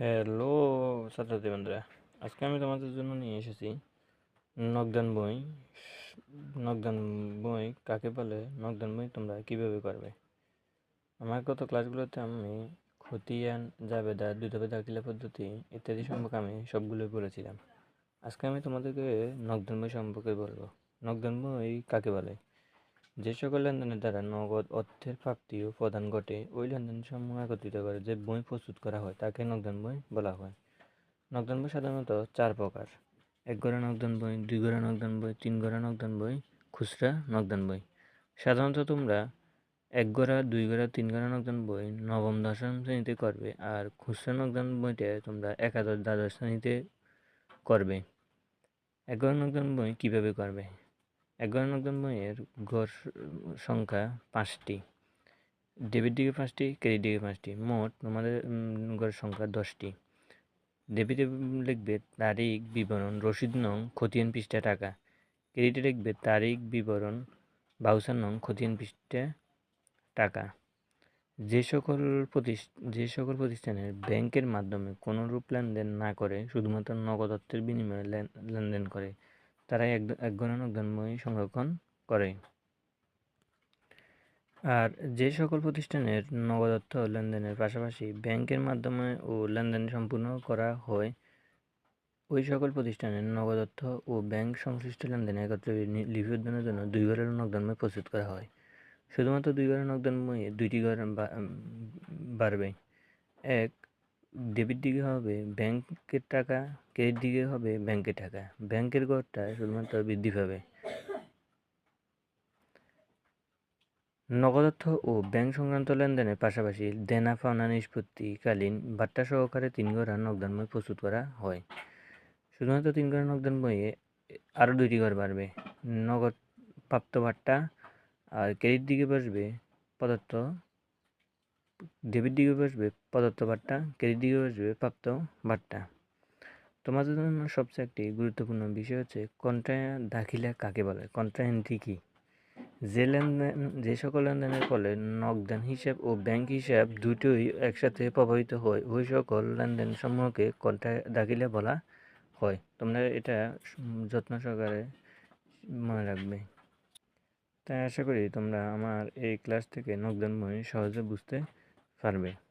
Hello, ছাত্রছাত্রী বন্ধুরা, আজকে আমি তোমাদের জন্য নিয়ে এসেছি নকদান বই। নকদান বই কাকে বলে? নকদান বই তোমরা কীভাবে করবে? আমার গত ক্লাসগুলোতে আমি খতিয়ান, জাবেদা দ্রুতবে দাখিলা পদ্ধতি ইত্যাদি সম্পর্কে আমি সবগুলোই বলেছিলাম আজকে আমি তোমাদেরকে নকদান বই সম্পর্কে বলব। নকদান বই কাকে বলে? যে সকল লেনদেনের দ্বারা নগদ অর্থের প্রাপ্তি ও প্রদান ঘটে, ওই লেনদেন সমূহ একত্রিত করে যে বই প্রস্তুত করা হয়, তাকে নগদান বই বলা হয়। নগদান বই সাধারণত চার প্রকার। এক গড়া নগদান বই, দুই গড়া নগদান বই, তিন গড়া নগদান বই, খুচরা নগদান বই। সাধারণত তোমরা এক গড়া, দুই গড়া, তিন গড়া নগদান বই নবম, দশম শ্রেণীতে করবে আর খুচরা নগদান বইটা তোমরা একাদশ, দ্বাদশ শ্রেণীতে করবে। এক গড়া নগদান বই কীভাবে করবে? এগারো বইয়ের গড় সংখ্যা পাঁচটি। ডেবিট দিকে পাঁচটি ক্রেডিট দিকে পাঁচটি। মোট তোমাদের গড় সংখ্যা দশটি। ডেবিটে লিখবে তারিখ, বিবরণ, রসিদ নং, খতিয়ান পৃষ্ঠা টাকা। ক্রেডিটে লিখবে তারিখ, বিবরণ বাউসার নং, খতিয়ান পৃষ্ঠা টাকা। যে সকল যে সকল প্রতিষ্ঠানের ব্যাংকের মাধ্যমে কোনোরূপ লেনদেন না করে, শুধুমাত্র নগদ অর্থের বিনিময়ে লেনদেন করে তারা এক এক গণনক জন্মই সংরক্ষণ করে। আর যে সকল প্রতিষ্ঠানের নগদ অর্থ লেনদেনের পাশাপাশি ব্যাংকের মাধ্যমে ও লেনদেন সম্পূর্ণ করা হয়, ওই সকল প্রতিষ্ঠানের নগদ অর্থ ও ব্যাংক সংশ্লিষ্ট লেনদেন একত্রে লিপিবদ্ধনের জন্য দুই ঘরের নগদানময় প্রস্তুত করা হয়। শুধুমাত্র দুই ঘরের নগদানময়ে দুইটি ঘর বাড়বে। এক ডেবিট দিকে হবে ব্যাংকের টাকা ক্রেডিট দিকে হবে ব্যাংকের টাকা। ব্যাংকের গড়টা শুধুমাত্র বৃদ্ধি পাবে। নগদার্থ ও ব্যাংক সংক্রান্ত লেনদেনের পাশাপাশি দেনা, পাওনা নিষ্পত্তিকালীন বার্তা সহকারে তিন গড়া নগদান বই প্রস্তুত করা হয়। শুধুমাত্র তিন গড়া নগদান বইয়ে আরও দুইটি ঘর বাড়বে। নগদ প্রাপ্ত বার্তা আর ক্রেডিট দিকে বসবে পদার্থ ডেবিট দিকে বসবে, প্রদত্ত বার্তা ক্রেডিট দিকে বসবে, প্রাপ্ত বার্তা। তোমাদের জন্য সবচেয়ে একটি গুরুত্বপূর্ণ বিষয় হচ্ছে কন্ট্রা দাখিলা কাকে বলে? কন্ট্রা এন্ট্রি কী? যে লেনদেন, যে সকল লেনদেনের ফলে নগদান হিসাব ও ব্যাংক হিসাব দুটোই একসাথে প্রভাবিত হয়, ওই সকল লেনদেন সমূহকে কন্ট্রা দাখিলা বলা হয়। তোমরা এটা যত্ন সহকারে মনে রাখবে। তাই আশা করি তোমরা আমার এই ক্লাস থেকে নগদান বই সহজে বুঝতে फ़ार्मिंग